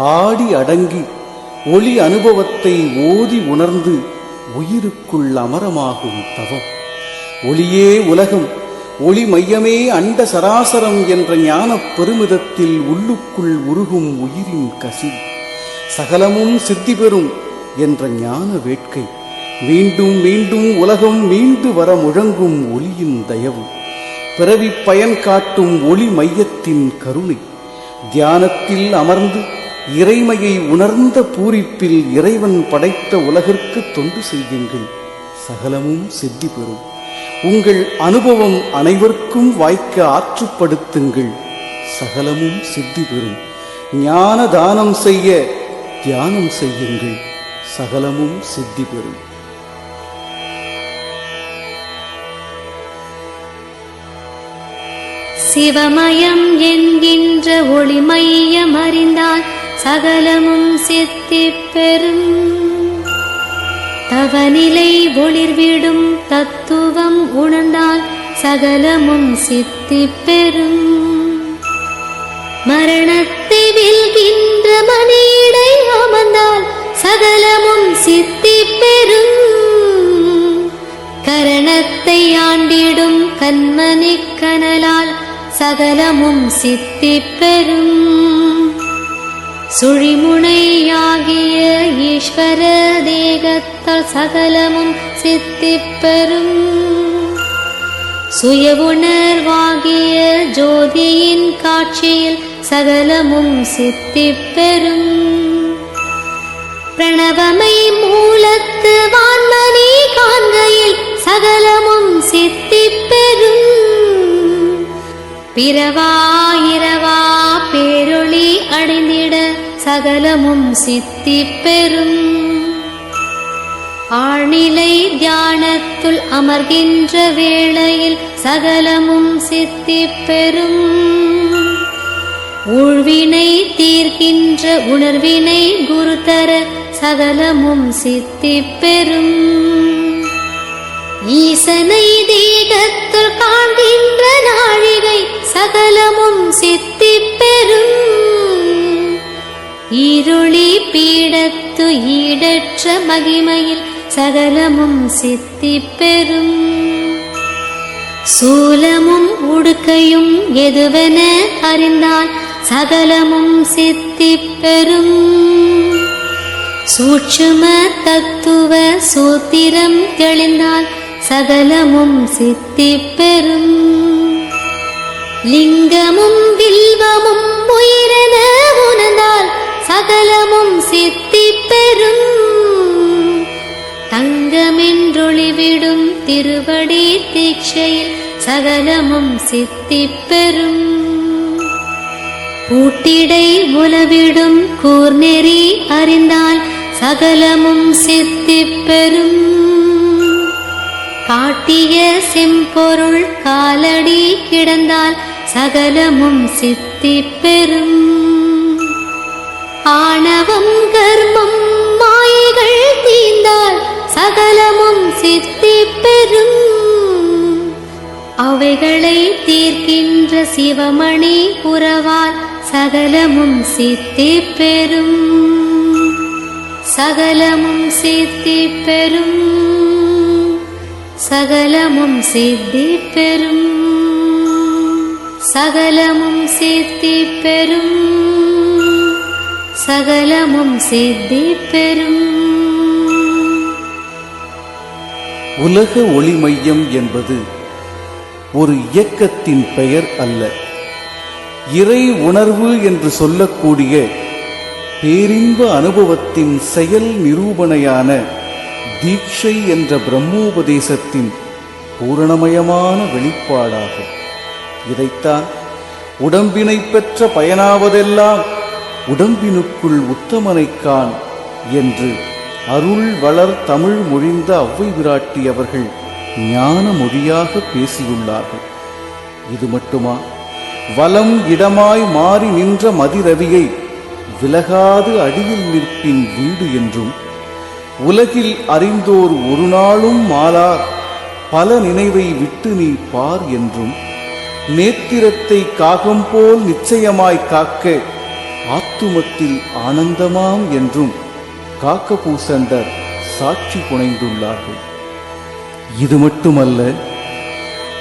ஆடி அடங்கி ஒளி அனுபவத்தை ஓதி உணர்ந்து உயிருக்குள் அமரமாகும் தவம். ஒளியே உலகம் ஒளி மையமே அண்ட சராசரம் என்ற ஞானப் பெருமிதத்தில் உள்ளுக்குள் உருகும் உயிரின் கசி. சகலமும் சித்தி பெறும் என்ற ஞான வேட்கை. மீண்டும் மீண்டும் உலகம் மீண்டு வர முழங்கும் ஒளியின் தயவு. பிறவி பயன் காட்டும் ஒளி மையத்தின் கருணை. தியானத்தில் அமர்ந்து இறைமையை உணர்ந்த பூரிப்பில் இறைவன் படைத்த உலகிற்கு தொண்டு செய்யுங்கள். சகலமும் சித்தி பெறும். உங்கள் அனுபவம் அனைவருக்கும் வாய்க்க ஆற்றுப்படுத்துங்கள். சகலமும் சித்தி பெறும். ஞான தானம் செய்ய தியானம் செய்யுங்கள். சகலமும் சித்தி பெறும். சிவமயம் என்கின்ற ஒளிமையம் அறிந்தால் சகலமும் சித்திப்பெறும். தவநிலை ஒளிர்விடும் தத்துவம் உணர்ந்தால் சகலமும் சித்திப்பெறும். மரணத்தை வில்கின்ற மணியடை அமர்ந்தால் சகலமும் சித்திப் பெறும் கரணத்தை ஆண்டிடும் கண்மணி கனலால் சகலமும் சித்திப் பெறும் சுழிமுனையாகிய ஈஸ்வர தேகத்தால் சகலமும் சித்திப்பெறும். சுய உணர்வாகிய ஜோதியின் காட்சியில் சகலமும் சித்திப்பெறும். பிரணவமை மூலத்து வான்மணி காண்கையில் சகலமும் சித்திப்பெறும். பிறவா இரவா பே அடைந்திட சகலமும் சித்தி பெறும் ஆழ்நிலை தியானத்துள் அமர்கின்ற வேளையில் சகலமும் சித்தி பெறும் ஊழ்வினை தீர்க்கின்ற உணர்வினை குருதர சகலமும் சித்தி பெறும் ஈசனை தேகத்துள் காண்கின்ற நாழிகை சகலமும் சித்தி பெறும் இருளி பீடத்து ஈடற்ற மகிமையில் சகலமும் சித்தி பெறும். சூலமும் உடுக்கையும் எதுவென அறிந்தால் சகலமும் சித்தி பெறும். சூட்சும தத்துவ சூத்திரம் தெளிந்தால் சகலமும் சித்தி பெறும். லிங்கமும் வில்வமும் உயிரென உணர்ந்தால் சகலமும் சித்தி பெறும் தங்கமென்றொளிவிடும் திருவடி தீட்சையில் சகலமும் சித்தி பெறும் பூட்டிடை உலவிடும் கூர்நெறி அறிந்தால் சகலமும் சித்தி பெறும் காட்டிய செம்பொருள் காலடி கிடந்தால் சகலமும் சித்தி பெறும் ஆணவம் கர்மம் மாயைகள் தீந்தால் சகலமும் சித்தி பெறும். அவைகளை தீர்க்கின்ற சிவமணி புறவால் சகலமும் சித்தி பெறும். சகலமும் சித்தி பெறும். சகலமும் சித்தி பெறும். சகலமும் சித்தி பெறும். சகலமும் சித்தி பெறும் உலக ஒளி மையம் என்பது ஒரு இயக்கத்தின் பெயர் அல்ல. இறை உணர்வு என்று சொல்லக்கூடிய பேரின்ப அனுபவத்தின் செயல் நிரூபணையான தீட்சை என்ற பிரம்மோபதேசத்தின் பூரணமயமான வெளிப்பாடாகும். இதைத்தான் உடம்பினை பெற்ற பயனாவதெல்லாம் உடம்பினுக்குள் உத்தமனைக்கான் என்று அருள் வளர் தமிழ் மொழிந்த அவ்வை விராட்டி அவர்கள் ஞான மொழியாக பேசியுள்ளார்கள். இது மட்டுமா? வலம் இடமாய் மாறி நின்ற மதிரவியை விலகாது அடியில் நிற்பின் வீடு என்றும் உலகில் அறிந்தோர் ஒரு நாளும் மாலார் பல நினைவை விட்டு நீ பார் என்றும் நேத்திரத்தை காகம் போல் நிச்சயமாய் காக்க ஆத்துமத்தில் ஆனந்தமாம் என்றும் காக்கபூசண்டர் சாட்சி புனைந்துள்ளார்கள். இது மட்டுமல்ல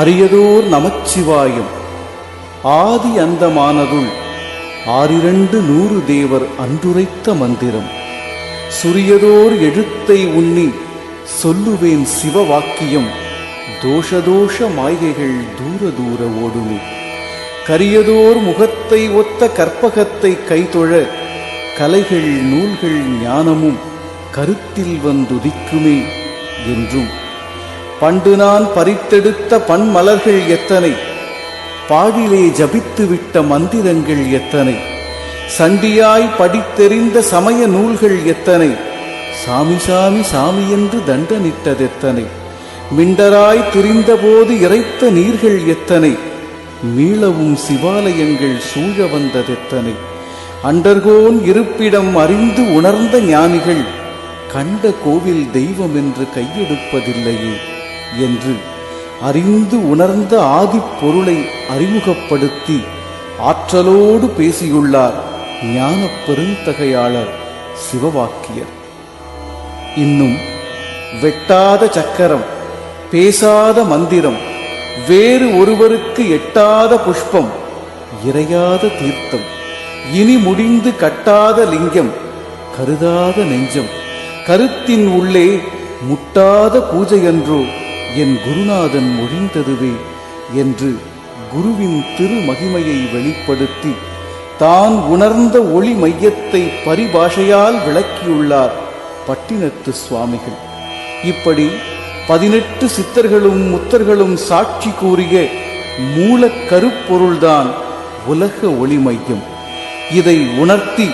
அரியதோர் நமச்சிவாயம் ஆதி அந்தமானதுள் ஆறிரண்டு நூறு தேவர் அன்றுரைத்த மந்திரம். சுரியதோர் எழுத்தை உண்ணி சொல்லுவேன் சிவவாக்கியம் தோஷதோஷ மாய்கைகள் தூர தூர ஓடுமே. கரியதோர் முகத்தை ஒத்த கற்பகத்தை கைதொழ கலைகள் நூல்கள் ஞானமும் கருத்தில் வந்துதிக்குமே என்றும். பண்டு நான் பறித்தெடுத்த பன்மலர்கள் எத்தனை? பாடிலே ஜபித்துவிட்ட மந்திரங்கள் எத்தனை? சண்டியாய் படித்தெறிந்த சமய நூல்கள் எத்தனை? சாமி சாமி சாமி என்று தண்டனிட்டதெத்தனை? மிண்டராய் துரிந்தபோது இறைத்த நீர்கள் எத்தனை? மீளவும் சிவாலயங்கள் சூழ வந்ததெத்தனை அண்டர்கோன் இருப்பிடம் அறிந்து உணர்ந்த ஞானிகள் கண்ட கோவில் தெய்வம் என்று கையெடுப்பதில்லையே என்று அறிந்து உணர்ந்த ஆதிப்பொருளை அறிமுகப்படுத்தி ஆற்றலோடு பேசியுள்ளார் ஞானப் பெருந்தகையாளர் சிவவாக்கியர். இன்னும் வெட்டாத சக்கரம் பேசாத மந்திரம் வேறு ஒருவருக்கு எட்டாத புஷ்பம் இறையாத தீர்த்தம் இனி முடிந்து கட்டாத லிங்கம் கருதாத நெஞ்சம் கருத்தின் உள்ளே முட்டாத பூஜையன்றோ என் குருநாதன் மொழிந்ததுவே என்று குருவின் திருமகிமையை வெளிப்படுத்தி தான் உணர்ந்த ஒளி மையத்தை பரிபாஷையால் விளக்கியுள்ளார் பட்டினத்து சுவாமிகள். இப்படி பதினெட்டு சித்தர்களும் முத்தர்களும் சாட்சி கூறிய மூல கருப்பொருள்தான் உலக ஒளி மையம். இதை உணர்த்தி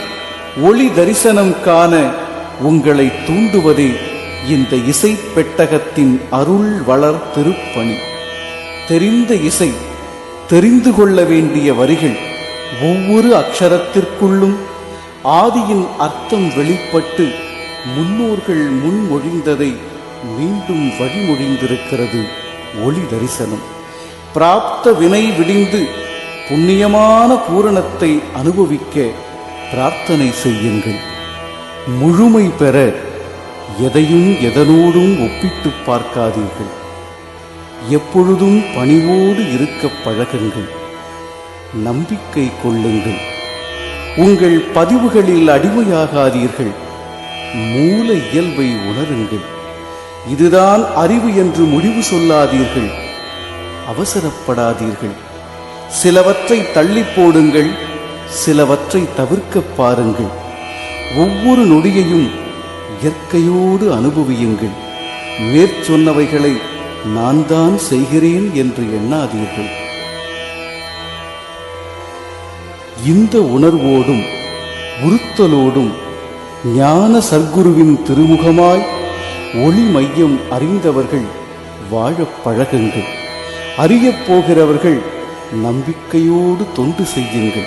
ஒளி தரிசனம் காண உங்களை தூண்டுவதே இந்த இசை பெட்டகத்தின் அருள் வளர் திருப்பணி. தெரிந்த இசை தெரிந்து கொள்ள வேண்டிய வரிகள் ஒவ்வொரு அக்ஷரத்திற்குள்ளும் ஆதியின் அர்த்தம் வெளிப்பட்டு முன்னோர்கள் முன்மொழிந்ததை மீண்டும் வழிமொழிந்திருக்கிறது ஒளி தரிசனம். பிராப்த வினை விடிந்து புண்ணியமான பூரணத்தை அனுபவிக்க பிரார்த்தனை செய்யுங்கள். முழுமை பெற எதையும் எதனோடும் ஒப்பிட்டு பார்க்காதீர்கள். எப்பொழுதும் பணிவோடு இருக்க பழகுங்கள். நம்பிக்கை கொள்ளுங்கள். உங்கள் பதிவுகளில் அடிமையாகாதீர்கள். மூல இயல்பை உணருங்கள். இதுதான் அறிவு என்று முடிவு சொல்லாதீர்கள் அவசரப்படாதீர்கள். சிலவற்றை தள்ளி போடுங்கள் சிலவற்றை தவிர்க்க பாருங்கள். ஒவ்வொரு நொடியையும் இயற்கையோடு அனுபவியுங்கள். மேற்சொன்னவைகளை நான் தான் செய்கிறேன் என்று எண்ணாதீர்கள். இந்த உணர்வோடும் உறுத்தலோடும் ஞான சர்க்குருவின் திருமுகமாய் ஒளி மையம் அறிந்தவர்கள் வாழப் பழகுங்கள். அறியப் போகிறவர்கள் நம்பிக்கையோடு தொண்டு செய்யுங்கள்.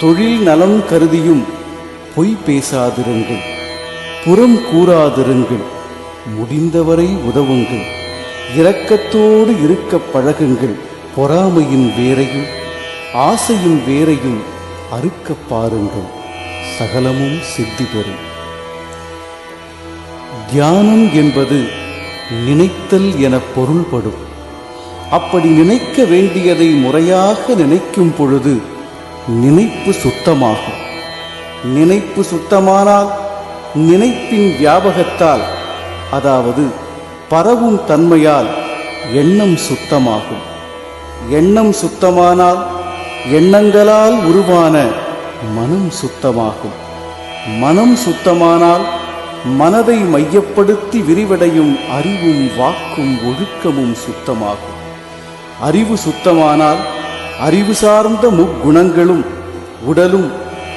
தொழில் நலம் கருதியும் பொய் பேசாதிருங்கள். புறம் கூறாதிருங்கள். முடிந்தவரை உதவுங்கள். இரக்கத்தோடு இருக்க பழகுங்கள். பொறாமையின் வேரையும் ஆசையின் வேரையும் அறுக்கப் பாருங்கள். சகலமும் சித்தி பெறும். தியானம் என்பது நினைத்தல் என பொருள்படும். அப்படி நினைக்க வேண்டியதை முறையாக நினைக்கும் பொழுது நினைப்பு சுத்தமாகும். நினைப்பு சுத்தமானால் நினைப்பின் வியாபகத்தால் அதாவது பரவும் தன்மையால் எண்ணம் சுத்தமாகும். எண்ணம் சுத்தமானால் எண்ணங்களால் உருவான மனம் சுத்தமாகும். மனம் சுத்தமானால் மனதை மையப்படுத்தி விரிவடையும் அறிவும் வாக்கும் ஒழுக்கமும் சுத்தமாகும். அறிவு சுத்தமானால் அறிவு சார்ந்த முக்குணங்களும் உடலும்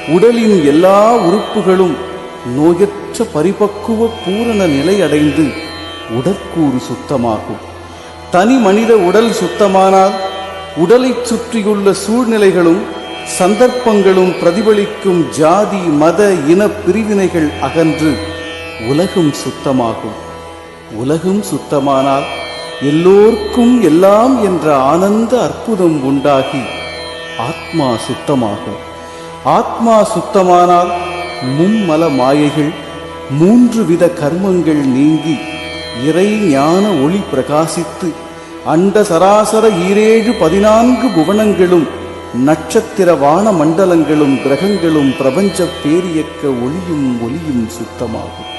உடலின் எல்லா உறுப்புகளும் நோயற்ற பரிபக்குவ பூரண நிலை அடைந்து உடற்கூறு சுத்தமாகும். தனி மனித உடல் சுத்தமானால் உடலைச் சுற்றியுள்ள சூழ்நிலைகளும் சந்தர்ப்பங்களும் பிரதிபலிக்கும் ஜாதி மத இன பிரிவினைகள் அகன்று உலகம் சுத்தமாகும். உலகம் சுத்தமானால் எல்லோர்க்கும் எல்லாம் என்ற ஆனந்த அற்புதம் உண்டாகி ஆத்மா சுத்தமாகும். ஆத்மா சுத்தமானால் மும்மல மாயைகள் மூன்று வித கர்மங்கள் நீங்கி இறை ஞான ஒளி பிரகாசித்து அண்ட சராசர ஈரேழு பதினான்கு புவனங்களும் நட்சத்திர வான மண்டலங்களும் கிரகங்களும் பிரபஞ்ச பேரியக்க ஒளியும் ஒளியும் சுத்தமாகும்.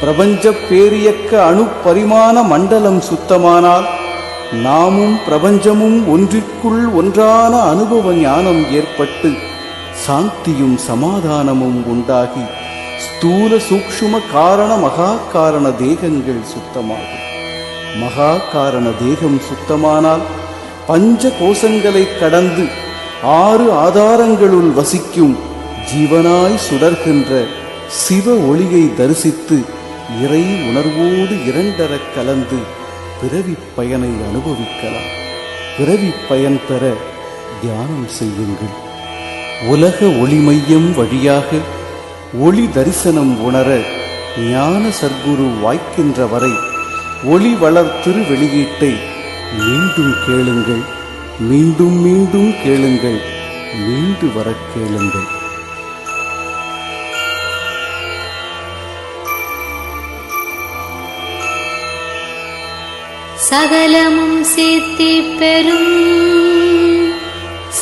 பிரபஞ்ச பேரியக்க அணு பரிமாண மண்டலம் சுத்தமானால் நாமும் பிரபஞ்சமும் ஒன்றிற்குள் ஒன்றான அனுபவ ஞானம் ஏற்பட்டு சாந்தியும் சமாதானமும் உண்டாகி ஸ்தூல சூக்ஷ்ம காரண மகா காரண தேகங்கள் சுத்தமாகும். மகா காரண தேகம் சுத்தமானால் பஞ்ச கோஷங்களை கடந்து ஆறு ஆதாரங்களுள் வசிக்கும் ஜீவனாய் சுடர்கின்ற சிவ ஒளியை தரிசித்து இறை உணர்வோடு இரண்டரக் கலந்து பிறவி பயனை அனுபவிக்கலாம். பிறவி பயன் பெற தியானம் செய்யுங்கள். உலக ஒளிமையம் வழியாக ஒளி தரிசனம் உணர ஞான சர்க்குரு வாய்க்கின்ற வரை ஒளி வளர் திரு வெளியீட்டை மீண்டும் கேளுங்கள். மீண்டும் மீண்டும் கேளுங்கள். மீண்டு வரக் கேளுங்கள். சகலமும் சித்தி பெறும்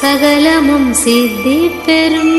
சகலமும் சித்தி பெறும்